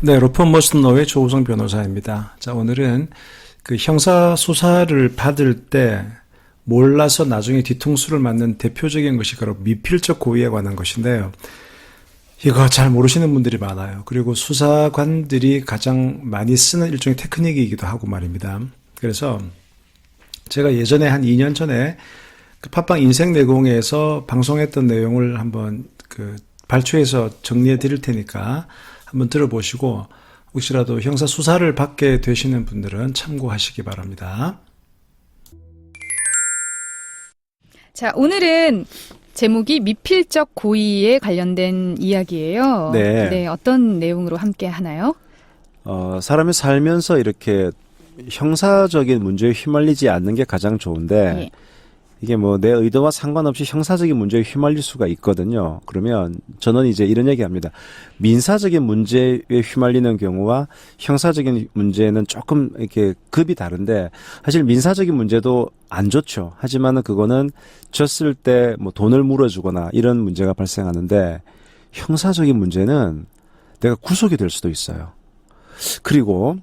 네, 로펌 머스노의 조우성 변호사입니다. 자, 오늘은 그 형사 수사를 받을 때 몰라서 나중에 뒤통수를 맞는 대표적인 것이 바로 미필적 고의에 관한 것인데요. 이거 잘 모르시는 분들이 많아요. 그리고 수사관들이 가장 많이 쓰는 일종의 테크닉이기도 하고 말입니다. 그래서 제가 예전에 한 2년 전에 그 팟빵 인생 내공에서 방송했던 내용을 한번 그 발췌해서 정리해 드릴 테니까 한번 들어보시고 혹시라도 형사 수사를 받게 되시는 분들은 참고하시기 바랍니다. 자, 오늘은 제목이 미필적 고의에 관련된 이야기예요. 네. 어떤 내용으로 함께 하나요? 어, 사람이 살면서 이렇게 형사적인 문제에 휘말리지 않는 게 가장 좋은데 예. 이게 뭐 내 의도와 상관없이 형사적인 문제에 휘말릴 수가 있거든요. 그러면 저는 이제 이런 얘기합니다. 민사적인 문제에 휘말리는 경우와 형사적인 문제는 조금 이렇게 급이 다른데 사실 민사적인 문제도 안 좋죠. 하지만은 그거는 졌을 때 뭐 돈을 물어주거나 이런 문제가 발생하는데 형사적인 문제는 내가 구속이 될 수도 있어요. 그리고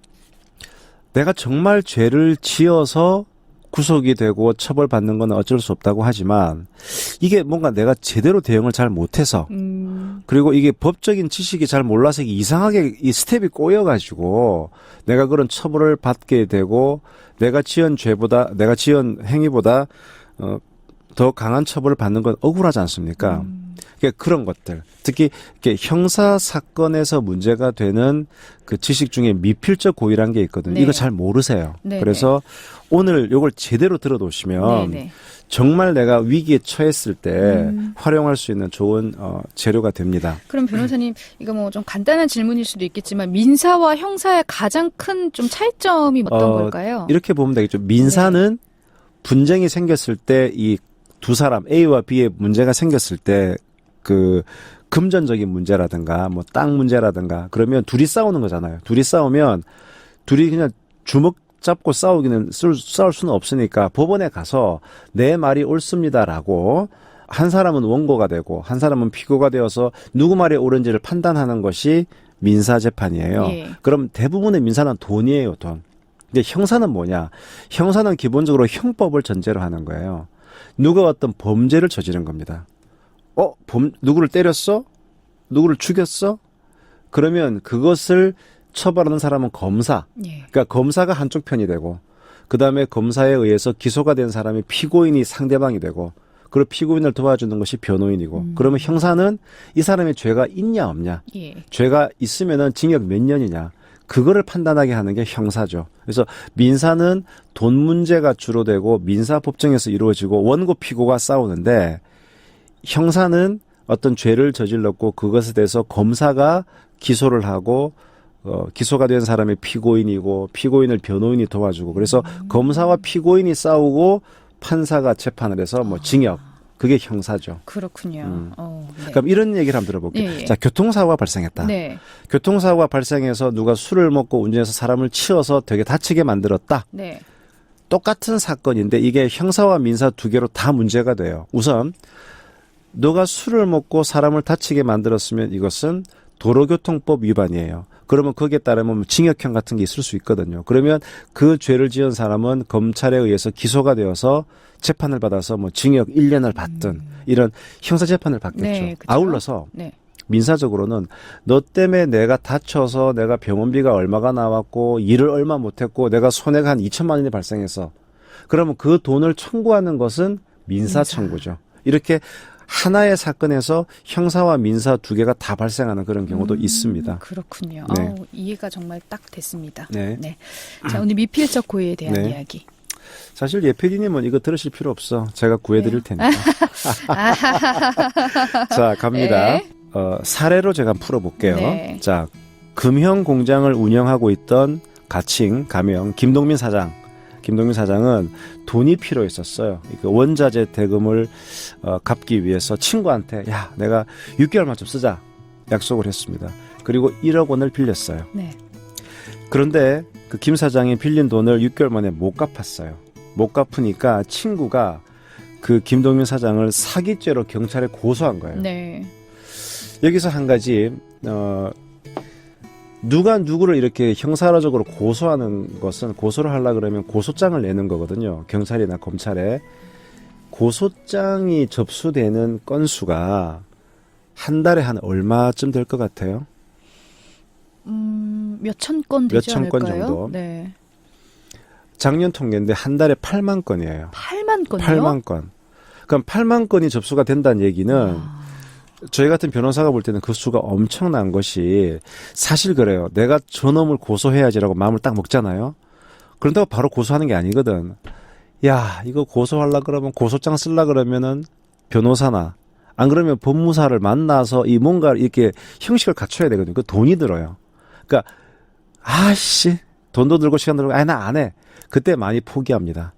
내가 정말 죄를 지어서 구속이 되고 처벌받는 건 어쩔 수 없다고 하지만 이게 뭔가 내가 제대로 대응을 잘 못해서 음, 그리고 이게 법적인 지식이 잘 몰라서 이상하게 이 스텝이 꼬여가지고 내가 그런 처벌을 받게 되고 내가 지은 죄보다 내가 지은 행위보다 어, 더 강한 처벌을 받는 건 억울하지 않습니까? 음. 그러니까 그런 것들 특히 이렇게 형사 사건에서 문제가 되는 그 지식 중에 미필적 고의란 게 있거든요. 네. 이거 잘 모르세요. 네, 그래서 오늘 이걸 제대로 들어놓으시면 네 네. 정말 내가 위기에 처했을 때 음. 활용할 수 있는 좋은 어, 재료가 됩니다. 그럼 변호사님, 이거 뭐 좀 간단한 질문일 수도 있겠지만 민사와 형사의 가장 큰 좀 차이점이 어떤 어, 걸까요? 이렇게 보면 되겠죠. 민사는 분쟁이 생겼을 때이 두 사람 A와 B의 문제가 생겼을 때 그 금전적인 문제라든가 뭐 땅 문제라든가 그러면 둘이 싸우는 거잖아요. 둘이 싸우면 둘이 그냥 주먹 잡고 싸우기는 쓸- 싸울 수는 없으니까 법원에 가서 내 말이 옳습니다라고 한 사람은 원고가 되고 한 사람은 피고가 되어서 누구 말이 옳은지를 판단하는 것이 민사 재판이에요. 예. 그럼 대부분의 민사는 돈이에요, 돈. 근데 형사는 뭐냐? 형사는 기본적으로 형법을 전제로 하는 거예요. 누가 어떤 범죄를 저지른 겁니다. 어, 범, 누구를 때렸어? 누구를 죽였어? 그러면 그것을 처벌하는 사람은 검사. 예. 그러니까 검사가 한쪽 편이 되고, 그 다음에 검사에 의해서 기소가 된 사람이 피고인이 상대방이 되고, 그리고 피고인을 도와주는 것이 변호인이고, 음. 그러면 형사는 이 사람의 죄가 있냐 없냐, 예. 죄가 있으면은 징역 몇 년이냐 그거를 판단하게 하는 게 형사죠. 그래서 민사는 돈 문제가 주로 되고 민사 법정에서 이루어지고 원고 피고가 싸우는데 형사는 어떤 죄를 저질렀고 그것에 대해서 검사가 기소를 하고 어, 기소가 된 사람이 피고인이고 피고인을 변호인이 도와주고 그래서 검사와 피고인이 싸우고 판사가 재판을 해서 뭐 징역 그게 형사죠. 그렇군요. 음. 어, 네. 그럼 이런 얘기를 한번 들어볼게요. 예, 예. 자, 교통사고가 발생했다. 네. 교통사고가 발생해서 누가 술을 먹고 운전해서 사람을 치어서 되게 다치게 만들었다. 네. 똑같은 사건인데 이게 형사와 민사 두 개로 다 문제가 돼요. 우선 너가 술을 먹고 사람을 다치게 만들었으면 이것은 도로교통법 위반이에요. 그러면 거기에 따르면 뭐 징역형 같은 게 있을 수 있거든요. 그러면 그 죄를 지은 사람은 검찰에 의해서 기소가 되어서 재판을 받아서 뭐 징역 1년을 받든 이런 형사 재판을 받겠죠. 음. 네? 아울러서 네. 민사적으로는 너 때문에 내가 다쳐서 내가 병원비가 얼마가 나왔고 일을 얼마 못했고 내가 손해가 한 2천만 원이 발생해서 그러면 그 돈을 청구하는 것은 민사. 청구죠. 이렇게 하나의 사건에서 형사와 민사 두 개가 다 발생하는 그런 경우도 음, 있습니다. 그렇군요. 네. 아우, 이해가 정말 딱 됐습니다. 네. 자, 오늘 미필적 고의에 대한 네. 이야기. 사실 예피디님은 이거 들으실 필요 없어. 제가 구해드릴 네. 테니까. 자, 갑니다. 네. 어, 사례로 제가 풀어볼게요. 네. 자, 금형 공장을 운영하고 있던 가칭, 가명, 김동민 사장. 김동민 사장은 돈이 필요했었어요. 그 원자재 대금을 어, 갚기 위해서 친구한테 야, 내가 6개월만 좀 쓰자. 약속을 했습니다. 그리고 1억 원을 빌렸어요. 네. 그런데 그 김 사장이 빌린 돈을 6개월 만에 못 갚았어요. 못 갚으니까 친구가 그 김동민 사장을 사기죄로 경찰에 고소한 거예요. 네. 여기서 한 가지 어 누가 누구를 이렇게 형사적으로 고소하는 것은 고소를 하려 그러면 고소장을 내는 거거든요. 경찰이나 검찰에 고소장이 접수되는 건수가 한 달에 한 얼마쯤 될 것 같아요? 음, 몇천 건 되지 몇천 건 않을까요? 정도? 네. 작년 통계인데 한 달에 8만 건이에요. 8만 건요? 8만 건. 그럼 8만 건이 접수가 된다는 얘기는 아, 저희 같은 변호사가 볼 때는 그 수가 엄청난 것이 사실 그래요. 내가 저놈을 고소해야지라고 마음을 딱 먹잖아요. 그런다고 바로 고소하는 게 아니거든. 야, 이거 고소하려 그러면 고소장 쓸라 그러면은 변호사나 안 그러면 법무사를 만나서 이 뭔가 이렇게 형식을 갖춰야 되거든요. 그 돈이 들어요. 그러니까 아씨 돈도 들고 시간 들고 아니 나 안 해. 그때 많이 포기합니다.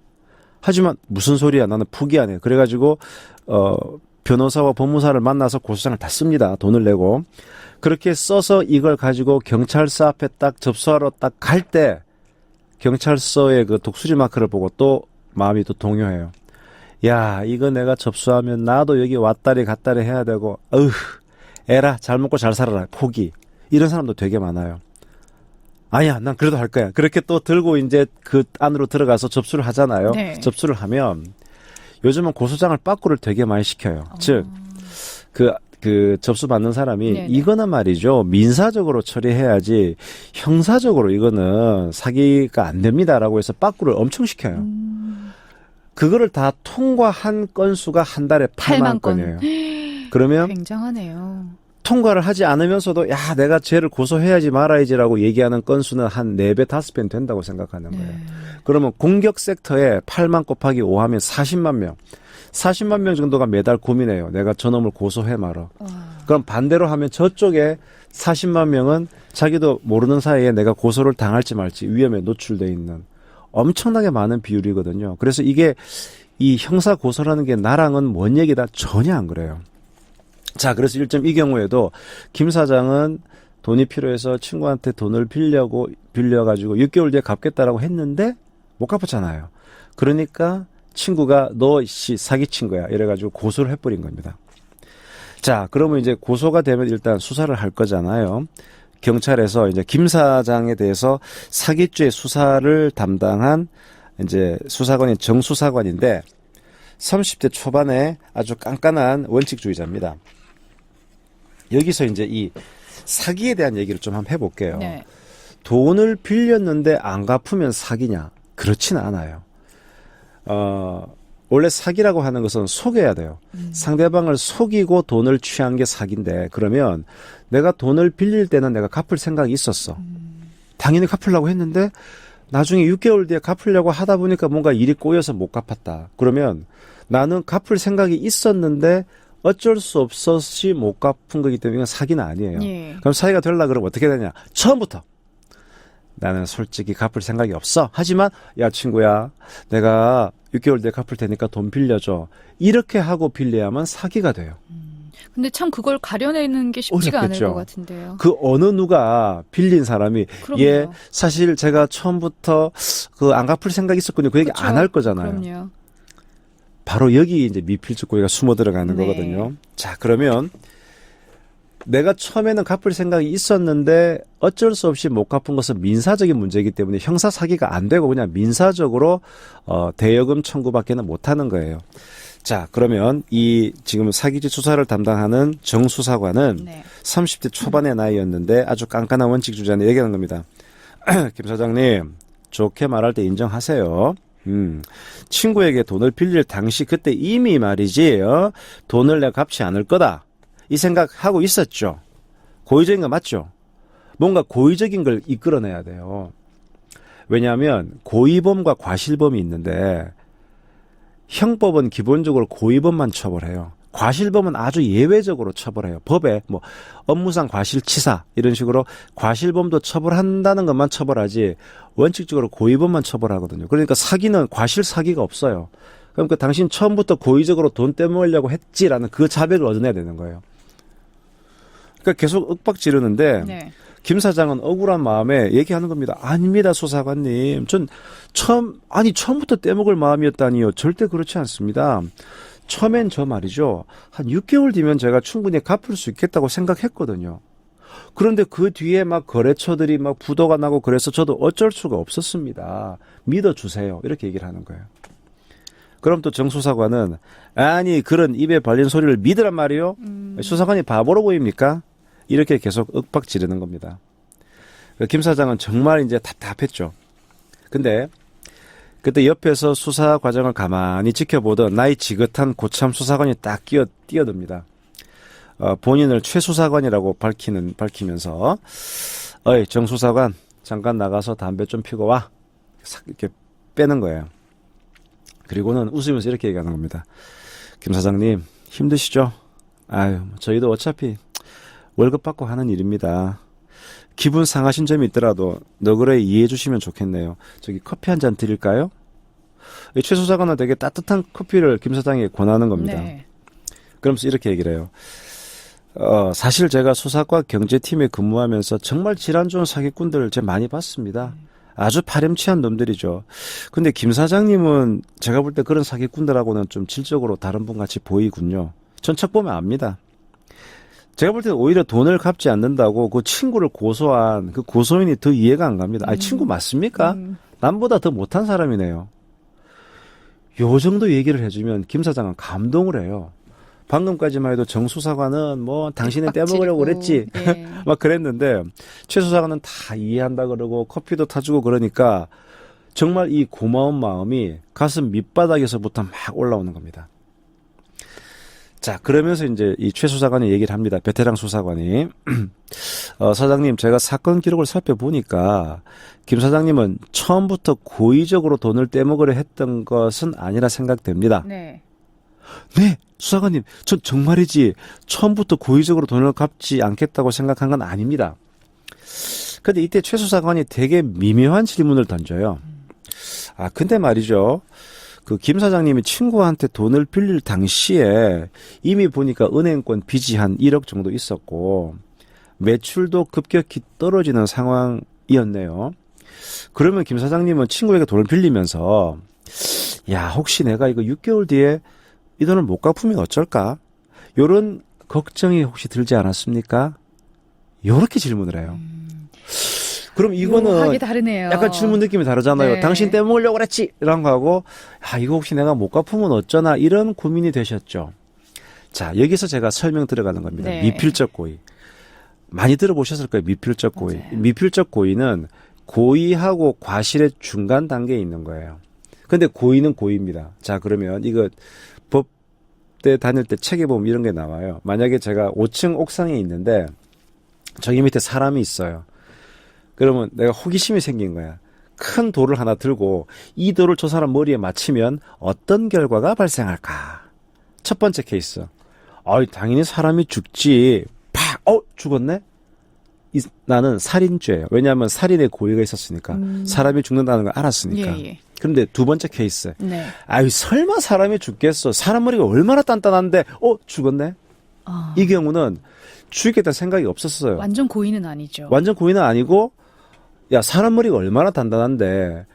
하지만 무슨 소리야 나는 포기 안 해. 그래가지고 어 변호사와 법무사를 만나서 고소장을 다 씁니다. 돈을 내고 그렇게 써서 이걸 가지고 경찰서 앞에 딱 접수하러 딱 갈 때 경찰서의 그 독수리 마크를 보고 또 마음이 또 동요해요. 야 이거 내가 접수하면 나도 여기 왔다리 갔다리 해야 되고 어휴 에라 잘 먹고 잘 살아라 포기 이런 사람도 되게 많아요. 아니야, 난 그래도 할 거야. 그렇게 또 들고 이제 그 안으로 들어가서 접수를 하잖아요. 네. 접수를 하면 요즘은 고소장을 빠꾸를 되게 많이 시켜요. 즉, 그, 그 접수 받는 사람이 어. 네네. 이거는 말이죠. 민사적으로 처리해야지 형사적으로 이거는 사기가 안 됩니다라고 해서 빠꾸를 엄청 시켜요. 음, 그거를 다 통과한 건수가 한 달에 8만, 8만 건. 건이에요. 그러면 굉장하네요. 통과를 하지 않으면서도 야 내가 쟤를 고소해야지 말아야지라고 얘기하는 건수는 한 4배 5배는 된다고 생각하는 거예요. 네. 그러면 공격 섹터에 8만 곱하기 5 하면 40만 명. 40만 명 정도가 매달 고민해요. 내가 저놈을 고소해 말아. 와. 그럼 반대로 하면 저쪽에 40만 명은 자기도 모르는 사이에 내가 고소를 당할지 말지 위험에 노출돼 있는 엄청나게 많은 비율이거든요. 그래서 이게 이 형사 고소라는 게 나랑은 뭔 얘기다 전혀 안 그래요. 자, 그래서 1점 이 경우에도 김 사장은 돈이 필요해서 친구한테 돈을 빌려고 빌려가지고 6개월 뒤에 갚겠다라고 했는데 못 갚았잖아요. 그러니까 친구가 너 씨 사기친 거야 이래가지고 고소를 해버린 겁니다. 자, 그러면 이제 고소가 되면 일단 수사를 할 거잖아요. 경찰에서 이제 김 사장에 대해서 사기죄 수사를 담당한 이제 수사관인 정 수사관인데 30대 초반에 아주 깐깐한 원칙주의자입니다. 여기서 이제 이 사기에 대한 얘기를 좀 한번 해볼게요. 네. 돈을 빌렸는데 안 갚으면 사기냐? 그렇지는 않아요. 어, 원래 사기라고 하는 것은 속여야 돼요. 상대방을 속이고 돈을 취한 게 사기인데, 그러면 내가 돈을 빌릴 때는 내가 갚을 생각이 있었어. 당연히 갚으려고 했는데, 나중에 6개월 뒤에 갚으려고 하다 보니까 뭔가 일이 꼬여서 못 갚았다. 그러면 나는 갚을 생각이 있었는데, 어쩔 수 없었이 못 갚은 거기 때문에 이건 사기는 아니에요. 예. 그럼 사이가 되려 그러면 어떻게 되냐? 처음부터 나는 솔직히 갚을 생각이 없어. 하지만 야 친구야, 내가 6개월 뒤에 갚을 테니까 돈 빌려줘. 이렇게 하고 빌려야만 사기가 돼요. 근데 참 그걸 가려내는 게 쉽지가 않을 어렵겠죠. 것 같은데요. 그 어느 누가 빌린 사람이 그럼요. 예 사실 제가 처음부터 그 안 갚을 생각이 있었군요. 그 얘기. 안 할 거잖아요. 그럼요. 바로 여기 이제 미필적 고의가 숨어 들어가는 네. 거거든요. 자, 그러면 내가 처음에는 갚을 생각이 있었는데 어쩔 수 없이 못 갚은 것은 민사적인 문제이기 때문에 형사 사기가 안 되고 그냥 민사적으로 어 대여금 청구밖에는 못 하는 거예요. 자, 그러면 이 지금 사기죄 수사를 담당하는 정 수사관은 네. 30대 초반의 나이였는데 아주 깐깐한 원칙 주자는 얘기하는 겁니다. 김 사장님, 좋게 말할 때 인정하세요. 음, 친구에게 돈을 빌릴 당시 그때 이미 말이지, 어? 돈을 내가 갚지 않을 거다. 이 생각하고 있었죠. 고의적인 거 맞죠? 뭔가 고의적인 걸 이끌어내야 돼요. 왜냐하면 고의범과 과실범이 있는데 형법은 기본적으로 고의범만 처벌해요. 과실범은 아주 예외적으로 처벌해요. 법에 뭐 업무상 과실치사 이런 식으로 과실범도 처벌한다는 것만 처벌하지 원칙적으로 고의범만 처벌하거든요. 그러니까 사기는 과실 사기가 없어요. 그러니까 당신 처음부터 고의적으로 돈 떼먹으려고 했지라는 그 자백을 얻어내야 되는 거예요. 그러니까 계속 윽박 지르는데 네. 김 사장은 억울한 마음에 얘기하는 겁니다. 아닙니다, 수사관님. 전 처음, 아니, 처음부터 떼먹을 마음이었다니요. 절대 그렇지 않습니다. 처음엔 저 말이죠. 한 6개월 뒤면 제가 충분히 갚을 수 있겠다고 생각했거든요. 그런데 그 뒤에 막 거래처들이 막 부도가 나고 그래서 저도 어쩔 수가 없었습니다. 믿어주세요. 이렇게 얘기를 하는 거예요. 그럼 또 정 수사관은 아니 그런 입에 발린 소리를 믿으란 말이요. 수사관이 바보로 보입니까? 이렇게 계속 윽박 지르는 겁니다. 그김 사장은 정말 이제 답답했죠. 근데 그때 옆에서 수사 과정을 가만히 지켜보던 나이 지긋한 고참 수사관이 딱 끼어 뛰어듭니다. 어, 본인을 최 수사관이라고 밝히는 밝히면서 어이 정 수사관 잠깐 나가서 담배 좀 피고 와 싹 이렇게 빼는 거예요. 그리고는 웃으면서 이렇게 얘기하는 겁니다. 김 사장님 힘드시죠? 아유 저희도 어차피 월급 받고 하는 일입니다. 기분 상하신 점이 있더라도 너그러 이해해 주시면 좋겠네요. 저기 커피 한 잔 드릴까요? 이최 수사관은 되게 따뜻한 커피를 김 사장에게 권하는 겁니다. 네. 그러면서 이렇게 얘기를 해요. 어, 사실 제가 수사과 경제팀에 근무하면서 정말 질환 좋은 사기꾼들을 제가 많이 봤습니다. 아주 파렴치한 놈들이죠. 근데 김 사장님은 제가 볼 때 그런 사기꾼들하고는 좀 질적으로 다른 분 같이 보이군요. 전 척 보면 압니다. 제가 볼 때는 오히려 돈을 갚지 않는다고 그 친구를 고소한 그 고소인이 더 이해가 안 갑니다. 아니, 친구 맞습니까? 음, 남보다 더 못한 사람이네요. 요 정도 얘기를 해주면 김 사장은 감동을 해요. 방금까지만 해도 정 수사관은 뭐 당신은 떼먹으려고 그랬지. 예. 막 그랬는데 최 수사관은 다 이해한다 그러고 커피도 타주고 그러니까 정말 이 고마운 마음이 가슴 밑바닥에서부터 막 올라오는 겁니다. 자 그러면서 이제 이 최 수사관이 얘기를 합니다. 베테랑 수사관이 어, 사장님 제가 사건 기록을 살펴보니까 김 사장님은 처음부터 고의적으로 돈을 떼먹으려 했던 것은 아니라 생각됩니다. 네. 네, 수사관님, 전 정말이지 처음부터 고의적으로 돈을 갚지 않겠다고 생각한 건 아닙니다. 근데 이때 최 수사관이 되게 미묘한 질문을 던져요. 아, 근데 말이죠. 그 김 사장님이 친구한테 돈을 빌릴 당시에 이미 보니까 은행권 빚이 한 1억 정도 있었고 매출도 급격히 떨어지는 상황이었네요. 그러면 김 사장님은 친구에게 돈을 빌리면서 야, 혹시 내가 이거 6개월 뒤에 이 돈을 못 갚으면 어쩔까? 요런 걱정이 혹시 들지 않았습니까? 요렇게 질문을 해요. 그럼 이거는 다르네요. 약간 질문 느낌이 다르잖아요. 네. 당신 떼먹으려고 그랬지! 이런 거하고, 아, 이거 혹시 내가 못 갚으면 어쩌나, 이런 고민이 되셨죠. 자, 여기서 제가 설명 들어가는 겁니다. 네. 미필적 고의. 많이 들어보셨을 거예요. 미필적 고의. 맞아요. 미필적 고의는 고의하고 과실의 중간 단계에 있는 거예요. 근데 고의는 고의입니다. 자, 그러면 이거 법대 다닐 때 책에 보면 이런 게 나와요. 만약에 제가 5층 옥상에 있는데 저기 밑에 사람이 있어요. 그러면 내가 호기심이 생긴 거야. 큰 돌을 하나 들고 이 돌을 저 사람 머리에 맞히면 어떤 결과가 발생할까? 첫 번째 케이스. 아이, 당연히 사람이 죽지. 팍! 어, 죽었네? 이- 나는 살인죄예요. 왜냐하면 살인의 고의가 있었으니까. 음. 사람이 죽는다는 걸 알았으니까. 예, 예. 그런데 두 번째 케이스. 네. 아유, 설마 사람이 죽겠어. 사람 머리가 얼마나 단단한데, 어, 죽었네? 아, 이 경우는 죽이겠다는 생각이 없었어요. 완전 고의는 아니죠. 완전 고의는 아니고 야 사람 머리가 얼마나 단단한데.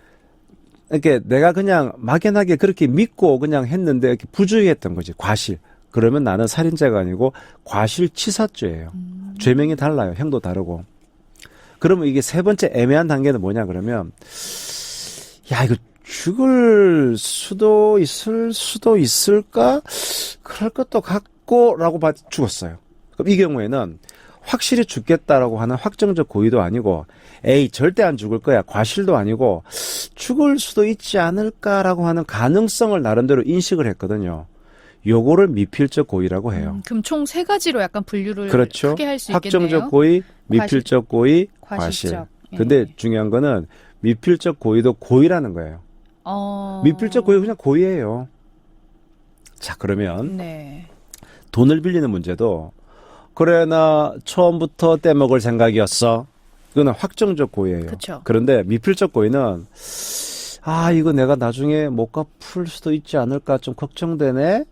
이렇게 내가 그냥 막연하게 그렇게 믿고 그냥 했는데 이렇게 부주의했던 거지 과실. 그러면 나는 살인죄가 아니고 과실치사죄예요. 죄명이 달라요 형도 다르고. 그러면 이게 세 번째 애매한 단계는 뭐냐 그러면 야 이거 죽을 수도 있을 수도 있을까? 그럴 것도 같고라고 봐 죽었어요. 그럼 이 경우에는 확실히 죽겠다라고 하는 확정적 고의도 아니고 에이 절대 안 죽을 거야 과실도 아니고 죽을 수도 있지 않을까라고 하는 가능성을 나름대로 인식을 했거든요. 요거를 미필적 고의라고 해요. 음, 그럼 총 세 가지로 약간 분류를 그렇죠. 크게 할 수 있겠네요. 확정적 고의, 미필적 고의, 과실. 과실적. 예. 근데 중요한 거는 미필적 고의도 고의라는 거예요. 어... 미필적 고의 그냥 고의예요. 자 그러면 네. 돈을 빌리는 문제도 그래 나 처음부터 떼먹을 생각이었어. 그거는 확정적 고의예요. 그쵸. 그런데 미필적 고의는 아 이거 내가 나중에 못 갚을 수도 있지 않을까 좀 걱정되네.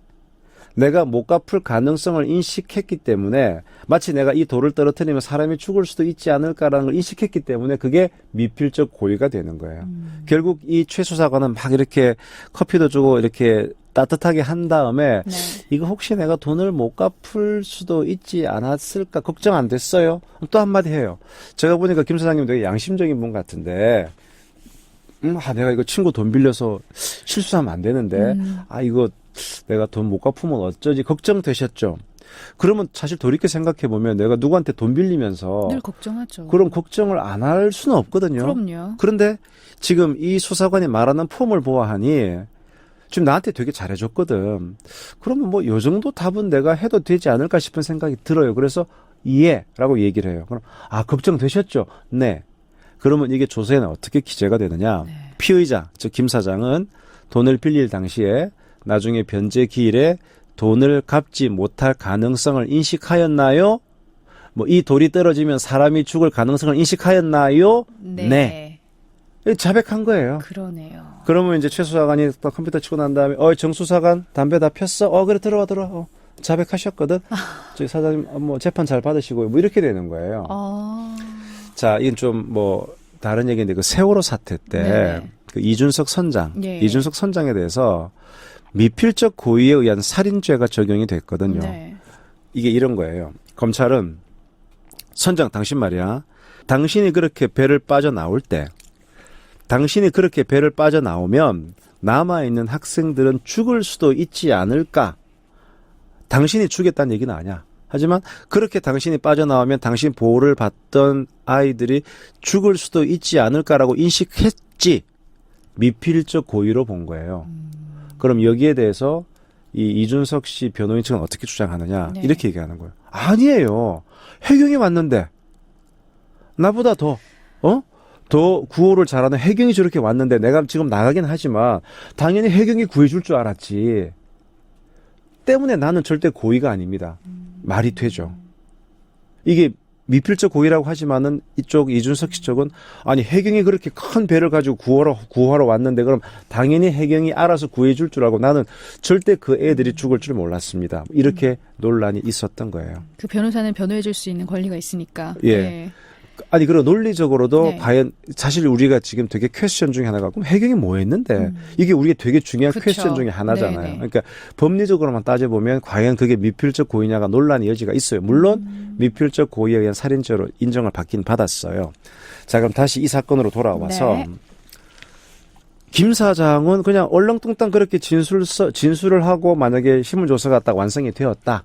내가 못 갚을 가능성을 인식했기 때문에 마치 내가 이 돌을 떨어뜨리면 사람이 죽을 수도 있지 않을까라는 걸 인식했기 때문에 그게 미필적 고의가 되는 거예요. 음. 결국 이 최 수사관은 막 이렇게 커피도 주고 이렇게 따뜻하게 한 다음에 네. 이거 혹시 내가 돈을 못 갚을 수도 있지 않았을까 걱정 안 됐어요. 또 한마디 해요. 제가 보니까 김 사장님 되게 양심적인 분 같은데, 음, 아, 내가 이거 친구 돈 빌려서 실수하면 안 되는데, 음. 아, 이거 내가 돈 못 갚으면 어쩌지 걱정되셨죠? 그러면 사실 돌이켜 생각해 보면 내가 누구한테 돈 빌리면서 늘 걱정하죠. 그런 걱정을 안 할 수는 없거든요. 그럼요. 그런데 지금 이 수사관이 말하는 폼을 보아하니 지금 나한테 되게 잘해줬거든. 그러면 뭐 요 정도 답은 내가 해도 되지 않을까 싶은 생각이 들어요. 그래서 이해라고 얘기를 해요. 그럼 아 걱정되셨죠? 네. 그러면 이게 조서에는 어떻게 기재가 되느냐? 네. 피의자 즉 김 사장은 돈을 빌릴 당시에 나중에 변제 기일에 돈을 갚지 못할 가능성을 인식하였나요? 뭐 이 돌이 떨어지면 사람이 죽을 가능성을 인식하였나요? 네. 네. 자백한 거예요. 그러네요. 그러면 이제 최 수사관이 딱 컴퓨터 치고 난 다음에 어 정 수사관 담배 다 폈어? 어 그래 들어와 들어와. 어, 자백하셨거든. 저희 사장님 어, 뭐 재판 잘 받으시고 뭐 이렇게 되는 거예요. 아. 자 이건 좀 뭐 다른 얘기인데 그 세월호 사태 때 네네. 그 이준석 선장, 예. 이준석 선장에 대해서 미필적 고의에 의한 살인죄가 적용이 됐거든요. 네. 이게 이런 거예요. 검찰은 선장 당신 말이야. 당신이 그렇게 배를 빠져나올 때 당신이 그렇게 배를 빠져나오면 남아있는 학생들은 죽을 수도 있지 않을까? 당신이 죽겠다는 얘기는 아니야. 하지만 그렇게 당신이 빠져나오면 당신 보호를 받던 아이들이 죽을 수도 있지 않을까라고 인식했지. 미필적 고의로 본 거예요. 그럼 여기에 대해서 이 이준석 씨 변호인 측은 어떻게 주장하느냐 네. 이렇게 얘기하는 거예요. 아니에요. 해경이 왔는데 나보다 더 어? 더 구호를 잘하는 해경이 저렇게 왔는데 내가 지금 나가긴 하지만 당연히 해경이 구해줄 줄 알았지. 때문에 나는 절대 고의가 아닙니다. 말이 되죠. 이게 미필적 고의라고 하지만은 이쪽 이준석 씨 쪽은 아니 해경이 그렇게 큰 배를 가지고 구하러 구하러 왔는데 그럼 당연히 해경이 알아서 구해줄 줄 알고 나는 절대 그 애들이 죽을 줄 몰랐습니다. 이렇게 논란이 있었던 거예요. 그 변호사는 변호해줄 수 있는 권리가 있으니까. 예. 네. 아니 그리고 논리적으로도 네. 과연 사실 우리가 지금 되게 퀘스천 중에 하나가 그럼 해경이 뭐 했는데 음. 이게 우리가 되게 중요한 그쵸. 퀘스천 중에 하나잖아요. 네네. 그러니까 법리적으로만 따져보면 과연 그게 미필적 고의냐가 논란의 여지가 있어요. 물론 음. 미필적 고의에 의한 살인죄로 인정을 받긴 받았어요. 자 그럼 다시 이 사건으로 돌아와서 네. 김 사장은 그냥 얼렁뚱땅 그렇게 진술 써, 진술을 하고 만약에 신문조서가 딱 완성이 되었다.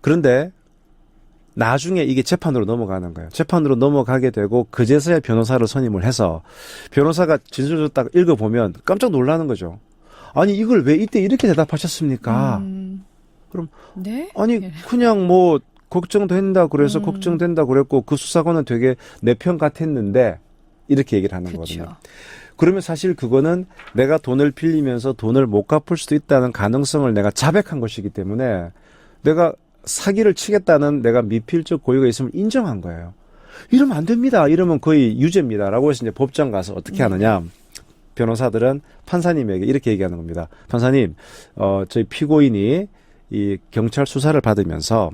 그런데 나중에 이게 재판으로 넘어가는 거예요. 재판으로 넘어가게 되고 그제서야 변호사를 선임을 해서 변호사가 진술서 딱 읽어보면 깜짝 놀라는 거죠. 아니 이걸 왜 이때 이렇게 대답하셨습니까? 음. 그럼 네? 아니 예. 그냥 뭐 걱정된다 그래서 음. 걱정된다 그랬고 그 수사관은 되게 내 편 같았는데 이렇게 얘기를 하는 거거든요. 그렇죠. 그러면 사실 그거는 내가 돈을 빌리면서 돈을 못 갚을 수도 있다는 가능성을 내가 자백한 것이기 때문에 내가 사기를 치겠다는 내가 미필적 고의가 있음을 인정한 거예요. 이러면 안 됩니다. 이러면 거의 유죄입니다. 라고 해서 이제 법정 가서 어떻게 하느냐. 변호사들은 판사님에게 이렇게 얘기하는 겁니다. 판사님, 어, 저희 피고인이 이 경찰 수사를 받으면서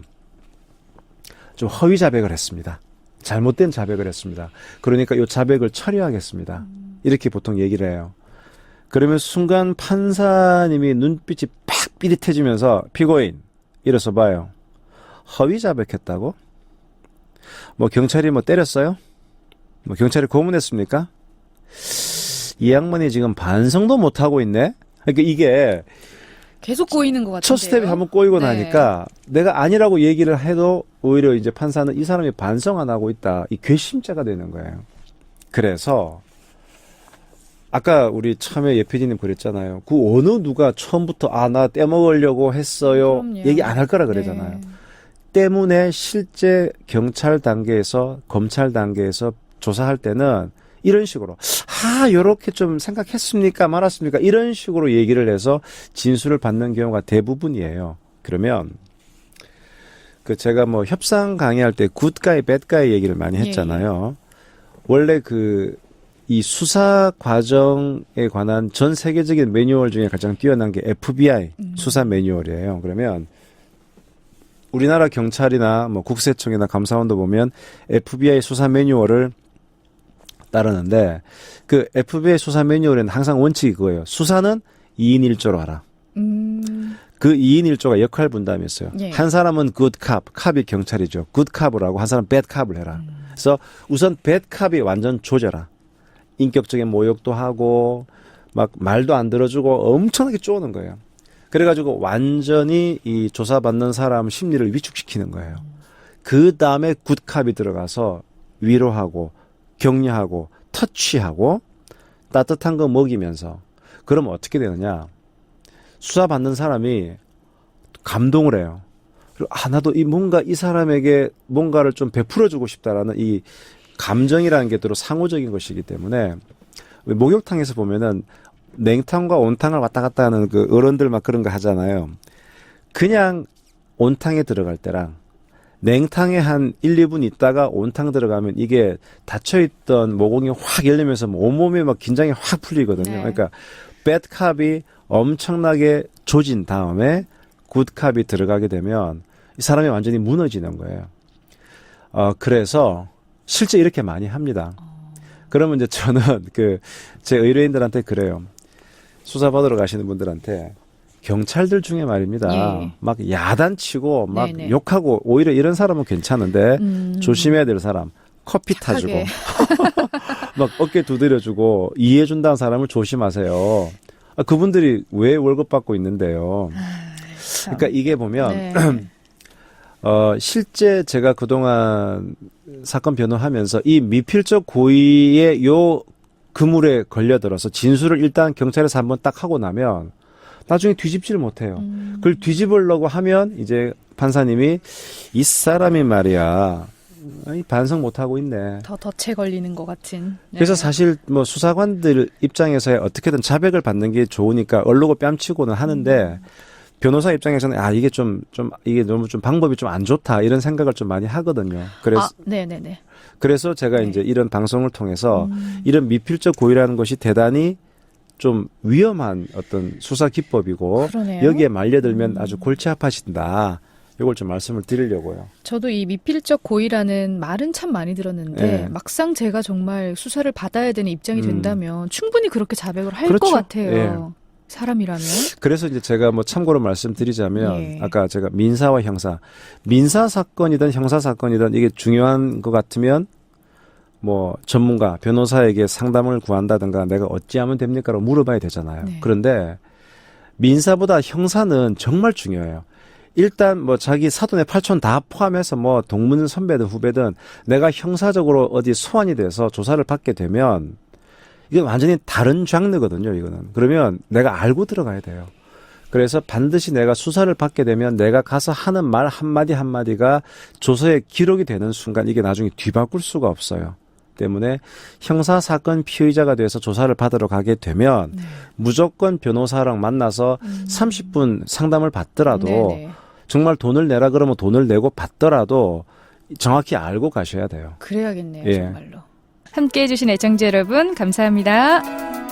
좀 허위 자백을 했습니다. 잘못된 자백을 했습니다. 그러니까 이 자백을 처리하겠습니다. 이렇게 보통 얘기를 해요. 그러면 순간 판사님이 눈빛이 팍 삐릿해지면서 피고인 일어서 봐요. 허위 자백했다고? 뭐 경찰이 뭐 때렸어요? 뭐 경찰이 고문했습니까? 이 양반이 지금 반성도 못 하고 있네. 그러니까 이게 계속 꼬이는 것 같은데요. 첫 스텝이 한번 꼬이고 네. 나니까 내가 아니라고 얘기를 해도 오히려 이제 판사는 이 사람이 반성 안 하고 있다. 이 괘씸죄가 되는 거예요. 그래서 아까 우리 처음에 예피디님 그랬잖아요. 그 어느 누가 처음부터 아 나 떼먹으려고 했어요. 그럼요. 얘기 안 할 거라 그러잖아요. 네. 때문에 실제 경찰 단계에서 검찰 단계에서 조사할 때는 이런 식으로 아 요렇게 좀 생각했습니까 말았습니까 이런 식으로 얘기를 해서 진술을 받는 경우가 대부분이에요. 그러면 그 제가 뭐 협상 강의할 때 굿가이 배드가이 얘기를 많이 예, 했잖아요. 원래 그 이 수사 과정에 관한 전 세계적인 매뉴얼 중에 가장 뛰어난 게 FBI 음. 수사 매뉴얼이에요. 그러면 우리나라 경찰이나 뭐 국세청이나 감사원도 보면 FBI 수사 매뉴얼을 따르는데 그 FBI 수사 매뉴얼에는 항상 원칙이 그거예요. 수사는 2인 1조로 하라. 음, 그 2인 1조가 역할 분담이 있어요. 예. 한 사람은 굿캅, 캅이 경찰이죠. 굿캅을 하고 한 사람은 배캅을 해라. 그래서 우선 배캅이 완전 조져라. 인격적인 모욕도 하고 막 말도 안 들어주고 엄청나게 쪼는 거예요. 그래가지고 완전히 이 조사받는 사람 심리를 위축시키는 거예요. 그 다음에 굿캅이 들어가서 위로하고 격려하고 터치하고 따뜻한 거 먹이면서 그러면 어떻게 되느냐? 수사받는 사람이 감동을 해요. 아 나도 이 뭔가 이 사람에게 뭔가를 좀 베풀어주고 싶다라는 이 감정이라는 게 또 상호적인 것이기 때문에 왜 목욕탕에서 보면은 냉탕과 온탕을 왔다 갔다 하는 그 어른들 막 그런 거 하잖아요. 그냥 온탕에 들어갈 때랑 냉탕에 한 1, 2분 있다가 온탕 들어가면 이게 닫혀있던 모공이 확 열리면서 뭐 온몸에 막 긴장이 확 풀리거든요. 네. 그러니까 배드캅이 엄청나게 조진 다음에 굿캅이 들어가게 되면 이 사람이 완전히 무너지는 거예요. 어, 그래서 실제 이렇게 많이 합니다. 그러면 이제 저는 그 제 의뢰인들한테 그래요. 수사받으러 가시는 분들한테 경찰들 중에 말입니다. 예. 막 야단치고 막 네네. 욕하고 오히려 이런 사람은 괜찮은데 음. 조심해야 될 사람 커피 착하게. 타주고 막 어깨 두드려주고 이해해 준다는 사람을 조심하세요. 아, 그분들이 왜 월급 받고 있는데요. 참. 그러니까 이게 보면 네. 어, 실제 제가 그동안 사건 변호하면서 이 미필적 고의의 요 그물에 걸려들어서 진술을 일단 경찰에서 한번 딱 하고 나면 나중에 뒤집지를 못해요. 음. 그걸 뒤집으려고 하면 이제 판사님이 이 사람이 말이야. 이 반성 못 하고 있네. 더 덫에 걸리는 것 같은. 네. 그래서 사실 뭐 수사관들 입장에서 어떻게든 자백을 받는 게 좋으니까 얼르고 뺨치고는 하는데 변호사 입장에서는 아 이게 좀좀 이게 너무 좀 방법이 좀 안 좋다 이런 생각을 좀 많이 하거든요. 그래서 아, 네네네. 그래서 제가 네. 이제 이런 방송을 통해서 음. 이런 미필적 고의라는 것이 대단히 좀 위험한 어떤 수사 기법이고 그러네요. 여기에 말려들면 음. 아주 골치 아파진다. 이걸 좀 말씀을 드리려고요. 저도 이 미필적 고의라는 말은 참 많이 들었는데 네. 막상 제가 정말 수사를 받아야 되는 입장이 음. 된다면 충분히 그렇게 자백을 할 그렇죠. 것 같아요. 예. 사람이라면. 그래서 이제 제가 뭐 참고로 말씀드리자면 예. 아까 제가 민사와 형사, 민사 사건이든 형사 사건이든 이게 중요한 것 같으면 뭐 전문가 변호사에게 상담을 구한다든가 내가 어찌하면 됩니까라고 물어봐야 되잖아요. 네. 그런데 민사보다 형사는 정말 중요해요. 일단 뭐 자기 사돈의 팔촌 다 포함해서 뭐 동문 선배든 후배든 내가 형사적으로 어디 소환이 돼서 조사를 받게 되면 이건 완전히 다른 장르거든요, 이거는. 그러면 내가 알고 들어가야 돼요. 그래서 반드시 내가 수사를 받게 되면 내가 가서 하는 말 한마디 한마디가 조서에 기록이 되는 순간 이게 나중에 뒤바꿀 수가 없어요. 때문에 형사 사건 피의자가 돼서 조사를 받으러 가게 되면 네. 무조건 변호사랑 만나서 음. 30분 상담을 받더라도 네네. 정말 돈을 내라 그러면 돈을 내고 받더라도 정확히 알고 가셔야 돼요. 그래야겠네요, 예. 정말로. 함께 해주신 애청자 여러분, 감사합니다.